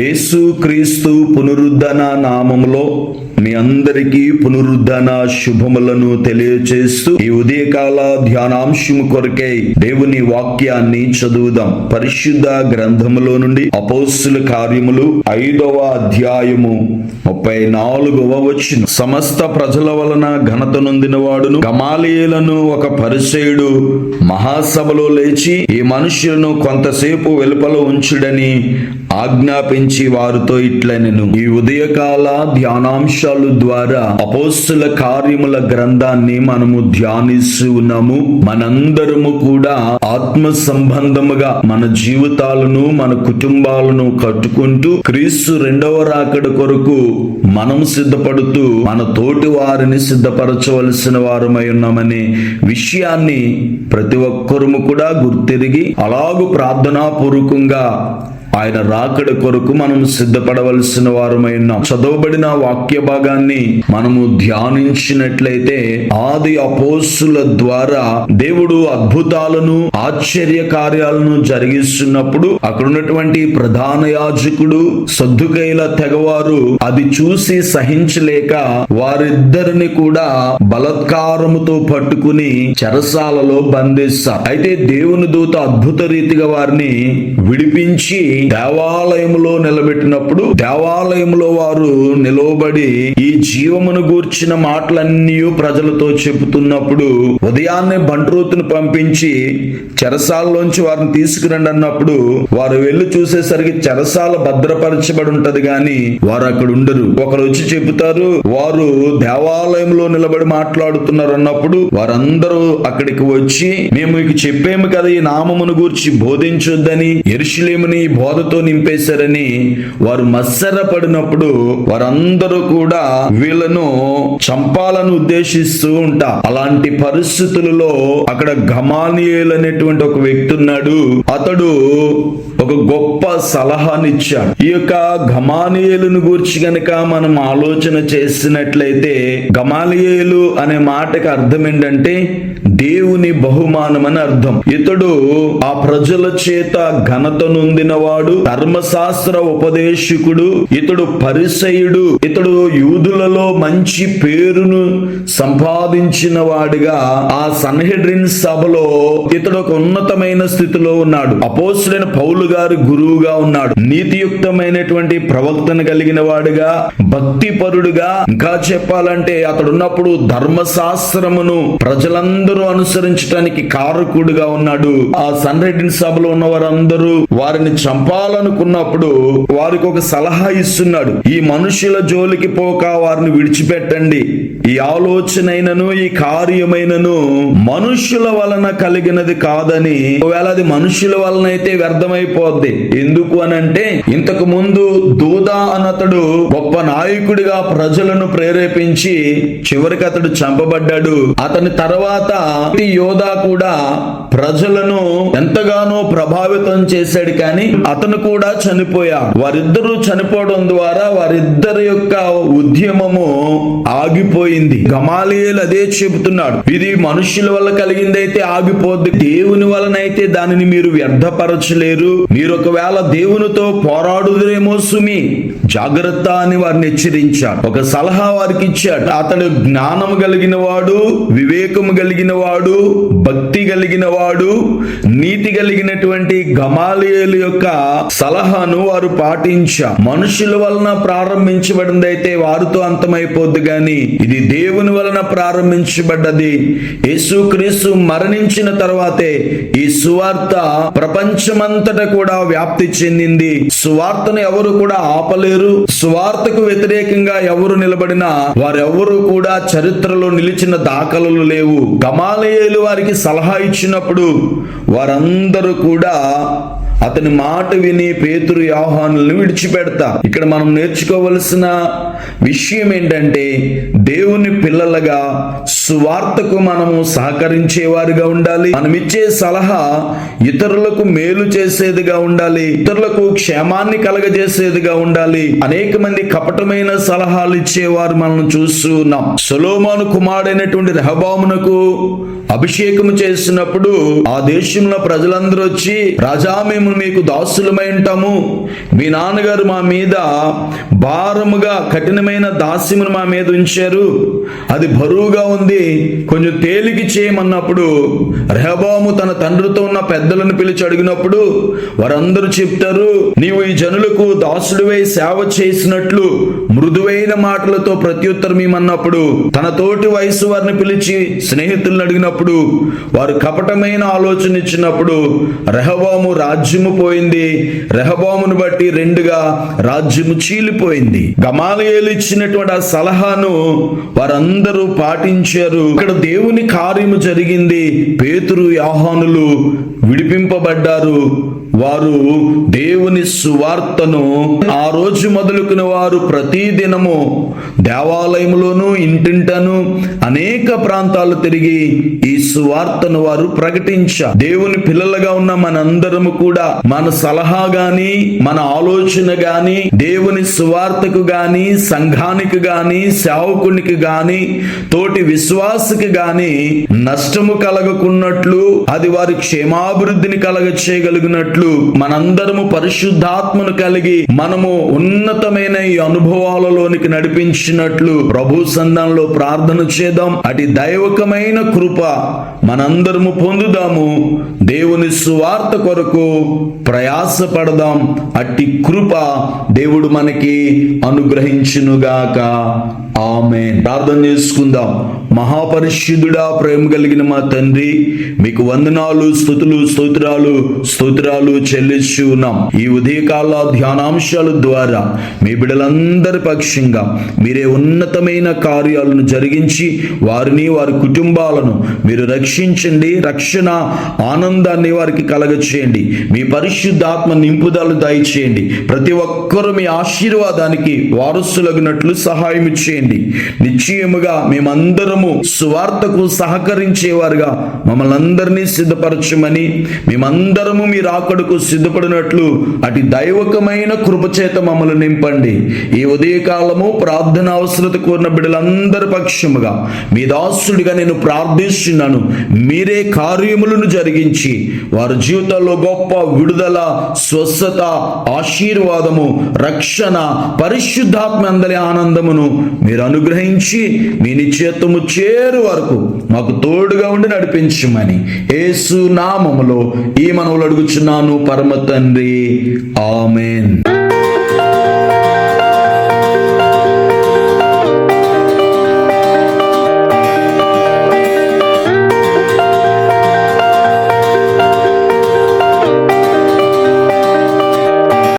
యేసుక్రీస్తు క్రీస్తు నామములో మీ అందరికీ పునరుద్ధరణ శుభములను తెలియచేస్తూ ఈ ఉదయకాల ధ్యానాంశము కొరకై దేవుని వాక్యాన్ని చదువుదాం. పరిశుద్ధ గ్రంథములో నుండి అపోస్తుల కార్యములు ఐదవ అధ్యాయము ముప్పై నాలుగవ వచ్చిన సమస్త ప్రజల వలన ఘనత నొందిన వాడును. గమాలియలను ఒక పరిచయుడు మహాసభలో లేచి ఈ మనుషులను కొంతసేపు వెలుపల ఉంచుడని ఆజ్ఞాపించి వారితో ఇట్లనెను. ఈ ఉదయకాల ధ్యానాంశాలు ద్వారా అపోస్తుల కార్యముల గ్రంథాన్ని మనము ధ్యానిస్తూ ఉన్నాము మనందరము కూడా ఆత్మ సంబంధముగా మన జీవితాలను మన కుటుంబాలను కట్టుకుంటూ క్రీస్తు రెండవ రాకడ కొరకు మనం సిద్ధపడుతూ మన తోటి వారిని సిద్ధపరచవలసిన వారమై ఉన్నామనే విషయాన్ని ప్రతి ఒక్కరము కూడా గుర్తిరిగి అలాగు ప్రార్థనాపూర్వకంగా ఆయన రాకడ కొరకు మనం సిద్ధపడవలసిన వారమై ఉన్నాం. చదవబడిన వాక్య భాగాన్ని మనము ధ్యానించినట్లయితే ఆది అపోసుల ద్వారా దేవుడు అద్భుతాలను ఆశ్చర్య కార్యాలను జరిగిస్తున్నప్పుడు అక్కడ ఉన్నటువంటి ప్రధాన యాజకుడు సద్దుకైల తెగవారు అది చూసి సహించలేక వారిద్దరిని కూడా బలత్కారముతో పట్టుకుని చెరసాలలో బంధిస్తారు. అయితే దేవుని దూత అద్భుత రీతిగా వారిని విడిపించి దేవాలయములో నిలబెట్టినప్పుడు దేవాలయంలో వారు నిలవబడి ఈ జీవమును గూర్చిన మాటలన్నీ ప్రజలతో చెబుతున్నప్పుడు ఉదయాన్నే బంట్రోతును పంపించి చెరసాలలోంచి వారిని తీసుకురండి అన్నప్పుడు వారు వెళ్ళి చూసేసరికి చెరసాల భద్రపరచబడి ఉంటది గాని వారు అక్కడ ఉండరు. ఒకరు వచ్చి చెబుతారు వారు దేవాలయంలో నిలబడి మాట్లాడుతున్నారు అన్నప్పుడు వారందరూ అక్కడికి వచ్చి మేము మీకు చెప్పేము కదా ఈ నామమును గూర్చి బోధించొద్దని ఎరుషులేముని బోధతో నింపేశారని వారు మత్సర పడినప్పుడు వారందరూ కూడా వీళ్ళను చంపాలని ఉద్దేశిస్తూ ఉంటా. అలాంటి పరిస్థితులలో అక్కడ గమానియేల్ అనేటువంటి ఒక వ్యక్తి ఉన్నాడు. అతడు ఒక గొప్ప సలహానిచ్చాడు ఈ యొక్క గమానియేలును గూర్చి గనక మనం ఆలోచన చేసినట్లయితే గమాలియేలు అనే మాటకి అర్థం ఏంటంటే దేవుని బహుమానమని అర్థం. ఇతడు ఆ ప్రజల చేత ఘనత నొందినవాడు ధర్మశాస్త్ర ఉపదేశకుడు ఇతడు పరిసయుడు ఇతడు యూదులలో మంచి పేరును సంపాదించిన వాడిగా ఆ సన్హెడ్రిన్ సభలో ఇతడు ఒక ఉన్నతమైన స్థితిలో ఉన్నాడు. అపోసులైన పౌలు గారు గురువుగా ఉన్నాడు. నీతియుక్తమైనటువంటి ప్రవక్తను కలిగిన వాడుగా భక్తిపరుడుగా. ఇంకా చెప్పాలంటే అతడున్నప్పుడు ధర్మశాస్త్రమును ప్రజలందరూ అనుసరించడానికి కారకుడుగా ఉన్నాడు. ఆ సన్రెడ్డిన్ సభలో ఉన్న వారందరూ వారిని చంపాలనుకున్నప్పుడు వారికి ఒక సలహా ఇస్తున్నాడు. ఈ మనుషుల జోలికి పోక వారిని విడిచిపెట్టండి. ఈ ఆలోచనైనను ఈ కార్యమైనను మనుషుల వలన కలిగినది కాదని ఒకవేళ అది మనుషుల వలన అయితే వ్యర్థమైపోద్ది. ఎందుకు అని అంటే ఇంతకు ముందు దూదా అన్నతడు గొప్ప నాయకుడిగా ప్రజలను ప్రేరేపించి చివరికి అతడు చంపబడ్డాడు. అతని తర్వాత యోధా కూడా ప్రజలను ఎంతగానో ప్రభావితం చేశాడు కానీ అతను కూడా చనిపోయాడు వారిద్దరూ చనిపోవడం ద్వారా వారిద్దరి యొక్క ఉద్యమము ఆగిపోయింది. గమాలియల్ అదే చెబుతున్నాడు. ఇది మనుషుల వల్ల కలిగిందైతే ఆగిపోద్ది. దేవుని వలన అయితే దానిని మీరు వ్యర్థపరచలేరు. మీరు ఒకవేళ దేవునితో పోరాడుదురేమో సుమి జాగ్రత్త అని వారిని హెచ్చరించాడు. ఒక సలహా వారికి ఇచ్చాడు. అతడు జ్ఞానం కలిగిన వాడు వివేకము కలిగిన వాడు భక్తి కలిగిన వాడు నీతి కలిగినటువంటి గమాలియలు యొక్క సలహాను వారు పాటించ. మనుషుల వలన ప్రారంభించబడింది అయితే వారితో అంతమైపోద్ది గాని ఇది దేవుని వలన ప్రారంభించబడ్డది. యేసుక్రీస్తు మరణించిన తర్వాతే ఈ సువార్త ప్రపంచమంతటా కూడా వ్యాప్తి చెందింది. సువార్తను ఎవరు కూడా ఆపలేరు. సువార్తకు వ్యతిరేకంగా ఎవరు నిలబడినా వారెవరు కూడా చరిత్రలో నిలిచిన దాఖలు లేవు. గమాలయేలు వారికి సలహా ఇచ్చినప్పుడు వారందరూ కూడా అతని మాట విని పేతురు యాహానులను విడిచిపెడతా. ఇక్కడ మనం నేర్చుకోవలసిన విషయం ఏంటంటే దేవుని పిల్లలుగా సువార్తకు మనము సహకరించేవారుగా ఉండాలి. మనం ఇచ్చే సలహా ఇతరులకు మేలు చేసేదిగా ఉండాలి. ఇతరులకు క్షేమాన్ని కలగజేసేదిగా ఉండాలి. అనేక మంది కపటమైన సలహాలు ఇచ్చేవారు మనం చూస్తూ ఉన్నాం. సొలోమాను కుమారుడైనటువంటి రెహబామునకు అభిషేకము చేసినప్పుడు ఆ దేశంలో ప్రజలందరూ వచ్చి రాజా మేము మేము మీకు దాసులమై ఉంటాము. మీ నాన్నగారు మా మీద భారముగా కఠినమైన దాస్యమును మా మీద ఉంచారు. అది బరువుగా ఉంది. కొంచెం తేలికి చేయమన్నప్పుడు రెహబాము తన తండ్రితో ఉన్న పెద్దలను పిలిచి అడిగినప్పుడు వారందరూ చెప్తారు నీవు ఈ జనులకు దాసుడివై సేవ చేసినట్లు మృదువైన మాటలతో ప్రత్యుత్తరం ఇమ్మన్నప్పుడు తన తోటి వయసు వారిని పిలిచి స్నేహితులను అడిగినప్పుడు వారు కపటమైన ఆలోచన ఇచ్చినప్పుడు రెహబాము రాజ్యము పోయింది. రెహబామును బట్టి రెండుగా రాజ్యము చీలిపోయింది. గమాలయేలు ఇచ్చినటువంటి ఆ సలహాను వారందరూ పాటించారు. ఇక్కడ దేవుని కార్యము జరిగింది. పేతురు యాహానులు విడిపింపబడ్డారు. వారు దేవుని సువార్తను ఆ రోజు మొదలుకున్న వారు ప్రతి దినము దేవాలయములోను ఇంటింటను అనేక ప్రాంతాలు తిరిగి ఈ సువార్తను వారు ప్రకటించ దేవుని పిల్లలుగా ఉన్న మనందరము కూడా మన సలహా గాని మన ఆలోచన గాని దేవుని సువార్తకు గాని సంఘానికి గాని సేవకునికి గాని తోటి విశ్వాసకి గాని నష్టము కలగకున్నట్లు అది వారి క్షేమాభివృద్ధిని కలగ చేయగలిగినట్లు మనందరము పరిశుద్ధాత్మను కలిగి మనము ఉన్నతమైన ఈ అనుభవాలలోనికి నడిపించినట్లు ప్రభు సంధానంలో ప్రార్థన చేద్దాం. అటు దైవకమైన కృప మనందరము పొందుదాము. దేవుని సువార్త కొరకు ప్రయాసపడదాం. అట్టి కృప దేవుడు మనకి అనుగ్రహించునుగాక. ఆమె ప్రార్థన చేసుకుందాం. మహాపరిశుద్ధుడా ప్రేమ కలిగిన మా తండ్రి మీకు వందనాలు స్థుతులు స్తోత్రాలు స్తోత్రాలు చెల్లిస్తూ ఉన్నాం. ఈ ఉదయకాల ధ్యానాంశాల ద్వారా మీ బిడ్డలందరి పక్షంగా మీరే ఉన్నతమైన కార్యాలను జరిగించి వారిని వారి కుటుంబాలను మీరు రక్షించండి రక్షణ ఆనందాన్ని వారికి కలగచేయండి. మీ పరిశుద్ధాత్మ నింపుదలు దయచేయండి. ప్రతి ఒక్కరూ మీ ఆశీర్వాదానికి వారసులగినట్లు సహాయం చేయండి. నిశ్చయముగా మేమందరము సువార్తకు సహకరించేవారుగా మమ్మల్ని అందరినీ సిద్ధపరచమని మేమందరము మీ రాకడకు సిద్ధపడినట్లు అటు దైవకమైన కృపచేత మమ్మల్ని నింపండి. ఈ ఉదయకాలము ప్రార్థన అవసరత కోరిన బిడ్డలందరి పక్షముగా మీ దాసుడిగా నేను ప్రార్థిస్తున్నాను. మీరే కార్యములను జరిగించి వారి జీవితాల్లో గొప్ప విడుదల స్వస్థత ఆశీర్వాదము రక్షణ పరిశుద్ధాత్మ అందరి ఆనందమును మీరు అనుగ్రహించి మీ నిశ్చేత్తము చేరు వరకు మాకు తోడుగా ఉండి నడిపించమని ఏసు నామములో ఈ మనవులు అడుగుచున్నాను పరమ తండ్రి. ఆమెన్.